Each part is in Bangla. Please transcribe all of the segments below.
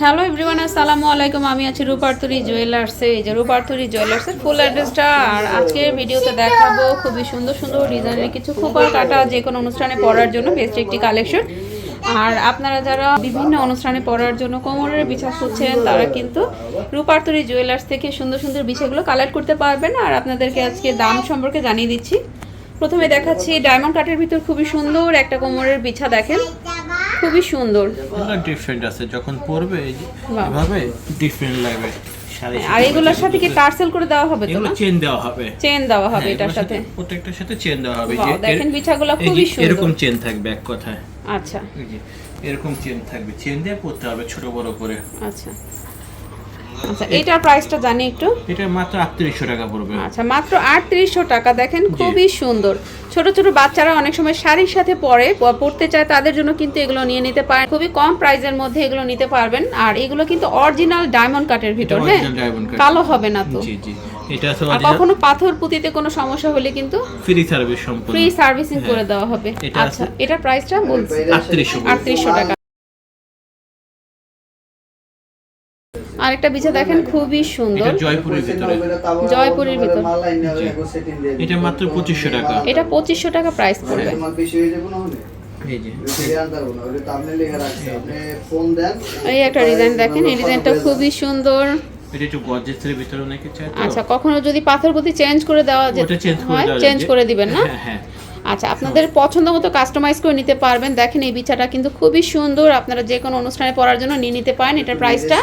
হ্যালো এভরিওয়ান আসসালামু আলাইকুম আমি আছি রূপার্তরি জুয়েলার্সে এই যে রূপার্তরি জুয়েলার্সের ফুল অ্যাড্রেসটা আর আজকের ভিডিওতে দেখাবো খুবই সুন্দর সুন্দর ডিজাইনের কিছু খোপার কাটা, যে কোনো অনুষ্ঠানে পরার জন্য বেস্ট একটি কালেকশন আর আপনারা যারা বিভিন্ন অনুষ্ঠানে পরার জন্য কোমরের বিছা খুঁজছেন, তারা কিন্তু রূপার্তরি জুয়েলার্স থেকে সুন্দর সুন্দর বিছাগুলো কালেক্ট করতে পারবেন। আর আপনাদেরকে আজকে দাম সম্পর্কে জানিয়ে দিচ্ছি। প্রথমে দেখাচ্ছি ডায়মন্ড কাটের ভিতর খুবই সুন্দর একটা কোমরের বিছা দেখেন। খুবই সুন্দর। ডিফারেন্ট আছে যখন পরবে এই যে এভাবে ডিফারেন্ট লাগবে আর এগুলোর সাথে কি টার্সেল করে দেওয়া হবে তো না? চেন দেওয়া হবে। চেন দেওয়া হবে হ্যাঁ, এটার সাথে। প্রত্যেকটার সাথে চেন দেওয়া হবে। যে দেখেন বিছাগুলো খুবই সুন্দর। এরকম চেন থাকবে এক কথায়। আচ্ছা। এই যে এরকম চেন থাকবে। চেন দিয়ে পড়তে হবে ছোট বড় করে। আচ্ছা। আচ্ছা এটার প্রাইসটা জানি একটু। এটা মাত্র আটত্রিশশো টাকা পড়বে। আচ্ছা মাত্র আটত্রিশশো টাকা। দেখেন খুবই সুন্দর। ছোট ছোট বাচ্চারা অনেক সময় শাড়ির সাথে পরে পড়তে চায় তাদের জন্য কিন্তু এগুলো নিয়ে নিতে পারেন। খুবই কম প্রাইসের মধ্যে এগুলো নিতে পারবেন। আর এগুলো কিন্তু অরিজিনাল ডায়মন্ড কাটের ভিতর হ্যাঁ। কালো হবে না তো। জি জি। এটা আর কখনো পাথর পুঁতিতে কোনো সমস্যা হলে কিন্তু ফ্রি সার্ভিস সম্পূর্ণ। ফ্রি সার্ভিসিং হ্যাঁ। করে দেওয়া হবে। আচ্ছা এটার প্রাইসটা বলছি। আটত্রিশশো টাকা। আরেকটা বিছা দেখেন খুবই সুন্দর। জয়পুরের ভিতরে। জয়পুরের ভিতর। এটা মাত্র পঁচিশশো টাকা। এটা পঁচিশশো টাকা প্রাইস পড়বে। এই যে। এই একটা ডিজাইন দেখেন এই ডিজাইনটা খুবই সুন্দর। এটা একটু গর্জেসের ভিতরে অনেকে চায় আচ্ছা কখনো যদি পাথর প্রতি চেঞ্জ করে দেওয়া যেত- ওটা চেঞ্জ করে হয় চেঞ্জ করে দিবেন না? হ্যাঁ হ্যাঁ। আচ্ছা আপনাদের পছন্দ মতো কাস্টমাইজ করে নিতে পারবেন। দেখেন এই বিছাটা কিন্তু খুবই সুন্দর। আপনারা যে কোনো অনুষ্ঠানে পরার জন্য নিয়ে নিতে পারেন। এটার প্রাইসটা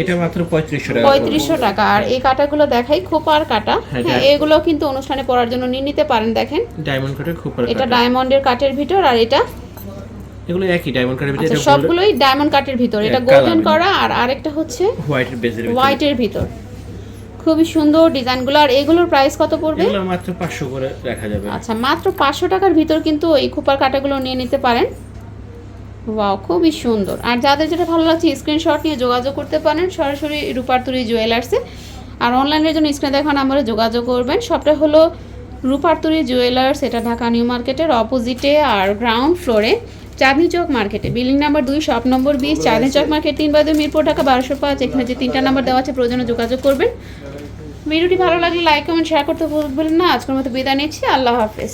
এটা মাত্র পঁয়ত্রিশশো টাকা। পঁয়ত্রিশশো টাকা। আর এই কাটাগুলো দেখাই খোপার কাটা। হ্যাঁ, হ্যাঁ এগুলো কিন্তু অনুষ্ঠানে পরার জন্য নিয়ে নিতে পারেন। দেখেন। ডায়মন্ড কাটের খুব এটা ডায়মন্ডের কাটের ভিতর আর এটা এগুলো একই ডায়মন্ড কাটের ভিতরে। আচ্ছা সবগুলোই ডায়মন্ড কাটের ভিতর। এটা গোল্ডেন করা। আর আরেকটা হচ্ছে হোয়াইটের বেজের ভিতরে। হোয়াইটের ভিতর। খুবই সুন্দর ডিজাইনগুলো। আর এগুলোর প্রাইস কত পড়বে? এগুলো মাত্র পাঁচশো করে রাখা যাবে। আচ্ছা মাত্র পাঁচশো টাকার ভিতর কিন্তু এই খোপার কাটাগুলো নিয়ে নিতে পারেন। ওয়াও খুবই সুন্দর। আর যাদের যেটা ভালো লাগছে স্ক্রিনশট নিয়ে যোগাযোগ করতে পারেন সরাসরি রূপার্তুরি জুয়েলার্সে আর অনলাইনের জন্য স্ক্রিনে দেখা নাম্বারে যোগাযোগ করবেন। সবটা হলো রূপার্তুরি জুয়েলার্স এটা ঢাকা নিউ মার্কেটের অপোজিটে আর গ্রাউন্ড ফ্লোরে চাঁদনি চক মার্কেটে বিল্ডিং নাম্বার দুই শপ নম্বর বিশ চাঁদনি চক মার্কেট তিন বাদে মিরপুর ঢাকা বারোশো পাঁচ এখানে যে তিনটা নাম্বার দেওয়া আছে প্রয়োজনে যোগাযোগ করবেন। ভিডিওটি ভালো লাগলে লাইক কমেন্ট শেয়ার করতে ভুলবেন না। আজকের মতো বিদায় নিচ্ছি। আল্লাহ হাফেজ।